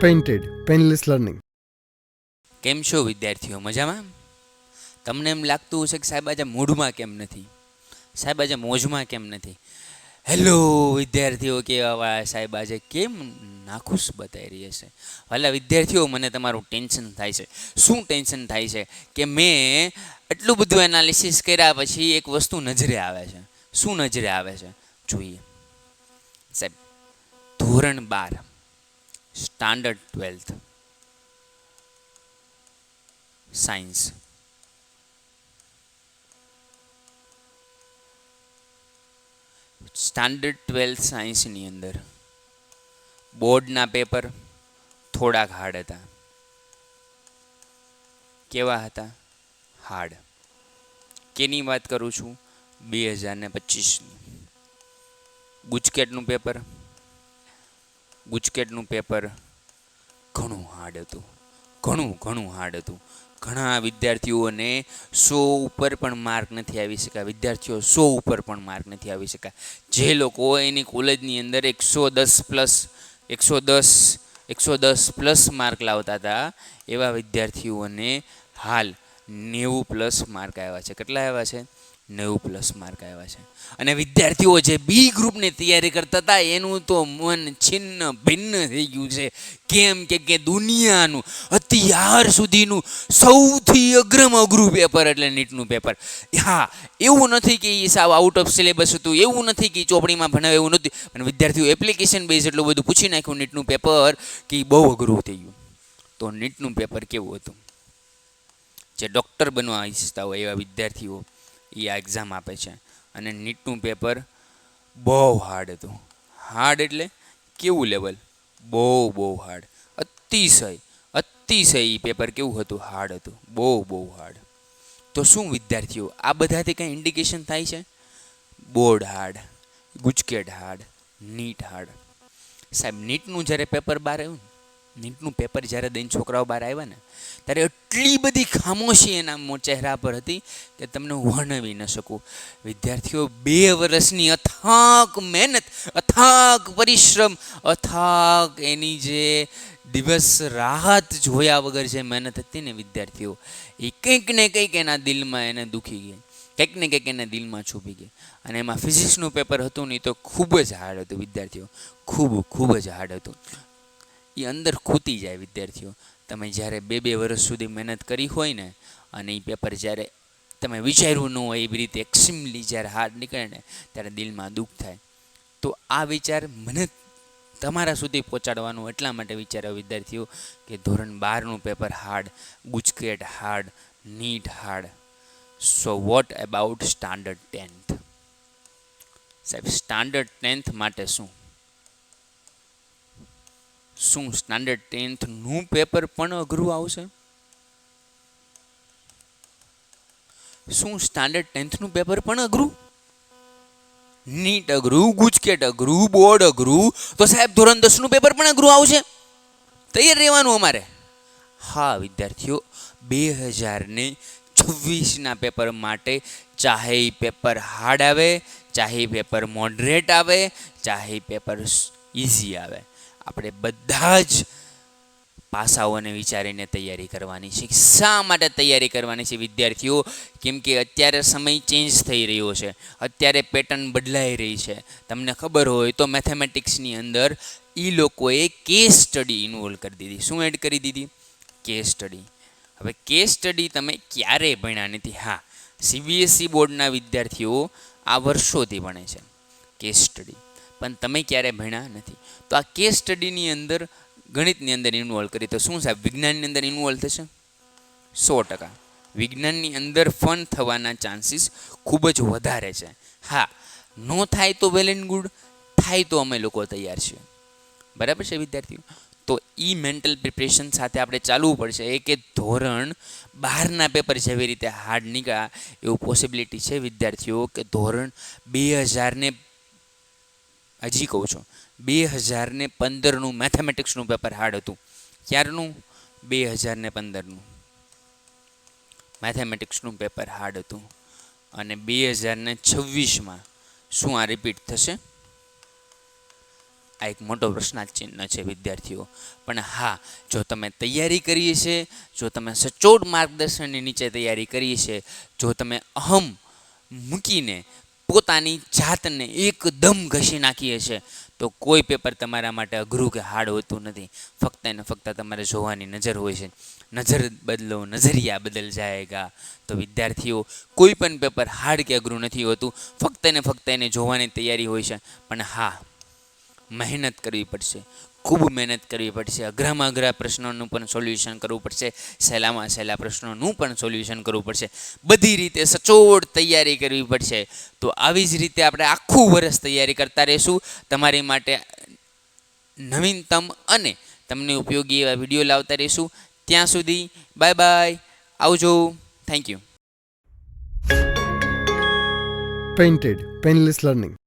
Painted painless learning કેમ છો વિદ્યાર્થીઓ? મજામાં? તમને એમ લાગતું હશે કે સાહેબ આજે મૂડમાં કેમ નથી? સાહેબ આજે મોજમાં કેમ નથી? હેલો વિદ્યાર્થીઓ કેવા સાહેબ આજે કેમ નાખુશ બતાવી રહી છે વાલા વિદ્યાર્થીઓ, મને તમારું ટેન્શન થાય છે. શું ટેન્શન થાય છે? કે મેં એટલું બધું એનાલિસિસ કર્યા પછી એક વસ્તુ નજરે આવે છે. શું નજરે આવે છે? જોઈએ. સાહેબ, ધોરણ બાર. Standard twelfth science standard twelfth સાયન્સની અંદર બોર્ડના પેપર થોડાક હાર્ડ હતા. કેવા હતા? હાર્ડ કેની વાત કરું છું? બે હજાર ને પચીસની ગુજકેટનું પેપર ગુજકેટનું પેપર ઘણું હાર્ડ હતું. ઘણું ઘણું હાર્ડ હતું. ઘણા વિદ્યાર્થીઓને સો ઉપર પણ માર્ક નથી આવી શક્યા. વિદ્યાર્થીઓ સો ઉપર પણ માર્ક નથી આવી શક્યા. જે લોકો એની કોલેજની અંદર એકસો દસ પ્લસ એકસો દસ એકસો દસ પ્લસ માર્ક લાવતા હતા, એવા વિદ્યાર્થીઓને હાલ નેવું પ્લસ માર્ક આવ્યા છે. કેટલા આવ્યા છે? નેવું પ્લસ માર્ક આવ્યા છે. અને વિદ્યાર્થીઓ જે બી ગ્રુપની તૈયારી કરતા હતા, એનું તો મન છિન્ન ભિન્ન થઈ ગયું છે. કેમ કે કે દુનિયાનું અત્યાર સુધીનું સૌથી અગ્રમ અઘરું પેપર એટલે નીટનું પેપર હા, એવું નથી કે એ સાવ આઉટ ઓફ સિલેબસ હતું, એવું નથી કે ચોપડીમાં ભણાવે એવું નથી અને વિદ્યાર્થીઓ એપ્લિકેશન બેઝ એટલું બધું પૂછી નાખ્યું નીટનું પેપર કે બહુ અઘરું થઈ ગયું. તો નીટનું પેપર કેવું હતું? જે ડૉક્ટર બનવા ઈચ્છતા હોય એવા વિદ્યાર્થીઓ એ આ એક્ઝામ આપે છે. અને નીટનું પેપર બહુ હાર્ડ હતું. હાર્ડ એટલે કેવું લેવલ બહુ બહુ હાર્ડ અતિશય અતિશય એ પેપર કેવું હતું? હાર્ડ હતું. બહુ બહુ હાર્ડ તો શું વિદ્યાર્થીઓ, આ બધાથી કંઈ ઇન્ડિકેશન થાય છે? Board hard GUJCET hard NEET hard સાહેબ, નીટનું જ્યારે પેપર બહાર આવ્યું નીટનું પેપર જ્યારે દઈને છોકરાઓ બહાર આવ્યા ને, ત્યારે એટલી બધી ખામોશી એના ચહેરા પર હતી કે તમને વર્ણવી ન શકું. વિદ્યાર્થીઓ બે વર્ષની અથાક મહેનત, અથાક પરિશ્રમ, અથાક એની જે દિવસ રાહત જોયા વગર જે મહેનત હતી ને વિદ્યાર્થીઓ, એ કંઈક ને કંઈક એના દિલમાં એને દુખી ગઈ, કંઈક ને કંઈક એના દિલમાં છૂપી ગઈ. અને એમાં ફિઝિક્સનું પેપર હતું ને, એ તો ખૂબ જ હાર્ડ હતું વિદ્યાર્થીઓ, ખૂબ ખૂબ જ હાર્ડ હતું. એ અંદર ખૂતી જાય વિદ્યાર્થીઓ. તમે જ્યારે બે બે વર્ષ સુધી મહેનત કરી હોય ને, અને એ પેપર જ્યારે તમે વિચાર્યું ન હોય એવી રીતે એક્સ્ટ્રીમલી જ્યારે હાર્ડ નીકળે ને, ત્યારે દિલમાં દુઃખ થાય. તો આ વિચાર મને તમારા સુધી પહોંચાડવાનું એટલા માટે વિચાર્યો વિદ્યાર્થીઓ કે ધોરણ બારનું paper hard GUJCET hard NEET hard so what about standard tenth સાહેબ સ્ટાન્ડર્ડ ટેન્થ માટે શું? શું સ્ટાન્ડર્ડ ટેન્થનું પેપર પણ અઘરું આવશે? શું સ્ટાન્ડર્ડ ટેન્થનું પેપર પણ અઘરું? નીટ અઘરું, ગુજકેટ અઘરું, બોર્ડ અઘરું, તો સાહેબ ધોરણ દસનું પેપર પણ અઘરું આવશે? તૈયાર રહેવાનું અમારે? હા, વિદ્યાર્થીઓ, બે હજાર ને છવ્વીસના પેપર માટે ચાહે પેપર હાર્ડ આવે, ચાહે પેપર મોડરેટ આવે, ચાહે પેપર ઇઝી આવે. આપણે બધા જ પાસાઓને વિચારીને તૈયારી કરવાની છે શા માટે તૈયારી કરવાની છે વિદ્યાર્થીઓ? કેમ કે અત્યારે સમય ચેન્જ થઈ રહ્યો છે. અત્યારે પેટર્ન બદલાઈ રહી છે. તમને ખબર હોય તો મેથેમેટિક્સની અંદર એ લોકોએ કેસ સ્ટડી ઇન્વોલ્વ કરી દીધી. શું એડ કરી દીધી? કેસ સ્ટડી હવે કેસ સ્ટડી તમે ક્યારે ભણ્યા નથી? હા સીબીએસઈ બોર્ડના વિદ્યાર્થીઓ આ વર્ષોથી ભણે છે. કેસ સ્ટડી પણ તમે ક્યારે ભણ્યા નથી. તો આ કેસ સ્ટડીની અંદર, ગણિતની અંદર ઇન્વોલ્વ કરી. તો શું સાહેબ, વિજ્ઞાનની અંદર ઇન્વોલ્વ થશે? સો ટકા. વિજ્ઞાનની અંદર ફન થવાના ચાન્સીસ ખૂબ જ વધારે છે. હા, નો થાય તો વેલ એન્ડ ગુડ થાય તો અમે લોકો તૈયાર છીએ. બરાબર છે વિદ્યાર્થીઓ? તો એ મેન્ટલ પ્રિપરેશન સાથે આપણે ચાલવું પડશે. એ કે ધોરણ બહારના પેપર જેવી રીતે હાર્ડ નીકળ્યા એવું પોસિબિલિટી છે વિદ્યાર્થીઓ કે ધોરણ બે હજારને હજી કહું છું, બે હજાર ને પંદરનું મેથેમેટિક્સનું પેપર હાર્ડ હતું. ક્યારનું? બે હજાર ને પંદરનું. મેથેમેટિક્સનું પેપર હાર્ડ હતું. અને બે હજાર ને છવ્વીસમાં શું આ રિપીટ થશે? આ એક મોટો પ્રશ્નાર્થ ચિહ્ન છે, વિદ્યાર્થીઓ. પણ હા, જો તમે તૈયારી કરીએ છે, જો તમે સચોટ માર્ગદર્શનની નીચે તૈયારી કરીએ છે, જો તમે અહમ મૂકીને પોતાની જાતને એકદમ ઘસી નાખીએ છીએ તો કોઈ પેપર તમારા માટે અઘરું કે હાર્ડ હોતું નથી. ફક્ત ને ફક્ત તમારે જોવાની નજર હોય છે. નજર બદલો, નજરિયા બદલ જાયગા. તો વિદ્યાર્થીઓ, કોઈ પણ પેપર હાર્ડ કે અઘરું નથી હોતું. ફક્ત ને ફક્ત એને જોવાની તૈયારી હોય છે. પણ હા મહેનત કરવી પડશે. ખૂબ મહેનત કરવી પડશે. અઘરામાં અઘરા પ્રશ્નોનું પણ સોલ્યુશન કરવું પડશે. સહેલામાં સહેલા પ્રશ્નોનું પણ સોલ્યુશન કરવું પડશે. બધી રીતે સચોટ તૈયારી કરવી પડશે. તો આવી જ રીતે આપણે આખું વર્ષ તૈયારી કરતા રહીશું. તમારી માટે નવીનતમ અને તમને ઉપયોગી એવા વીડિયો લાવતા રહીશું. ત્યાં સુધી બાય બાય. આવજો. Thank you painted painless Learning.